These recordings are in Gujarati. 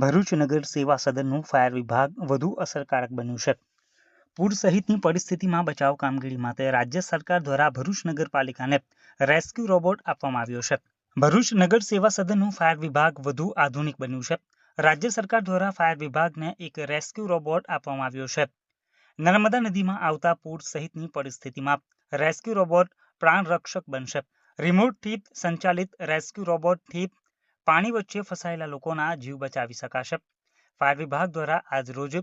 ભરૂચ નગર સેવા સદનનું ફાયર વિભાગ વધુ અસરકારક બન્યું છે. પૂર સહિતની પરિસ્થિતિમાં બચાવ કામગીરી માટે રાજ્ય સરકાર દ્વારા ભરૂચ નગરપાલિકાને રેસ્ક્યુ રોબોટ આપવામાં આવ્યો છે. ભરૂચ નગર સેવા સદનનું ફાયર વિભાગ વધુ આધુનિક બન્યું છે. રાજ્ય સરકાર દ્વારા ફાયર વિભાગને એક રેસ્ક્યુ રોબોટ આપવામાં આવ્યો છે. નર્મદા નદીમાં આવતા પૂર સહિતની પરિસ્થિતિમાં રેસ્ક્યુ રોબોટ પ્રાણરક્ષક બનશે. બનશે રિમોટથી સંચાલિત રેસ્ક્યુ રોબોટથી પાણી વચ્ચે ફસાયેલા લોકોના જીવ બચાવી શકાશે. ફાયર વિભાગ દ્વારા આજ રોજ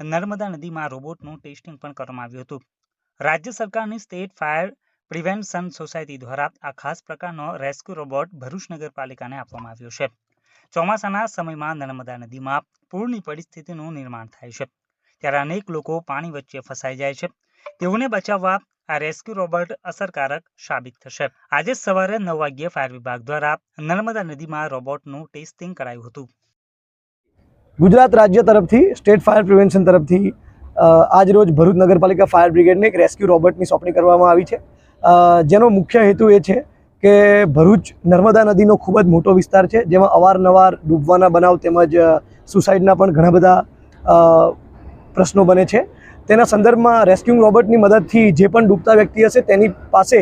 નર્મદા નદીમાં રોબોટનું ટેસ્ટિંગ પણ કરવામાં આવ્યું હતું. રાજ્ય સરકારની સ્ટેટ ફાયર પ્રિવેન્શન સોસાયટી દ્વારા આ ખાસ પ્રકારનો રેસ્ક્યુ રોબોટ ભરૂચ નગરપાલિકાને આપવામાં આવ્યો છે. ચોમાસાના સમયમાં નર્મદા નદીમાં પૂરની પરિસ્થિતિનું નિર્માણ થાય છે. ત્યારે અનેક લોકો પાણી વચ્ચે ફસાઈ જાય છે. તેઓને બચાવવા આ રેસ્ક્યુ રોબોટ અસરકારક સાબિત થશે. આજે સવારે નવ વાગ્યે ફાયર વિભાગ દ્વારા નર્મદા નદીમાં રોબોટનું ટેસ્ટિંગ કરાયું હતું. ગુજરાત રાજ્ય તરફથી સ્ટેટ ફાયર પ્રિવેન્શન તરફથી આજ રોજ ભરૂચ નગરપાલિકા ફાયર બ્રિગેડને એક રેસ્ક્યુ રોબોટની સોંપણી કરવામાં આવી છે. જેનો મુખ્ય હેતુ એ છે કે ભરૂચ નર્મદા નદીનો ખૂબ જ મોટો વિસ્તાર છે, જેમાં અવારનવાર ડૂબવાના બનાવ તેમજ સુસાઇડના પણ ઘણા બધા પ્રશ્નો બને છે. તેના સંદર્ભમાં રેસ્ક્યુ રોબોટની મદદથી જે પણ ડૂબતા વ્યક્તિ હશે તેની પાસે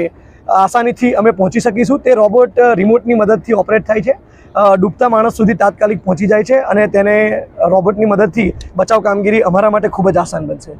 આસાનીથી અમે પહોંચી શકીશું. તે રોબોટ રિમોટની મદદથી ઓપરેટ થાય છે. ડૂબતા માણસ સુધી તાત્કાલિક પહોંચી જાય છે અને તેને રોબોટની મદદથી બચાવ કામગીરી અમારા માટે ખૂબ જ આસાન બનશે.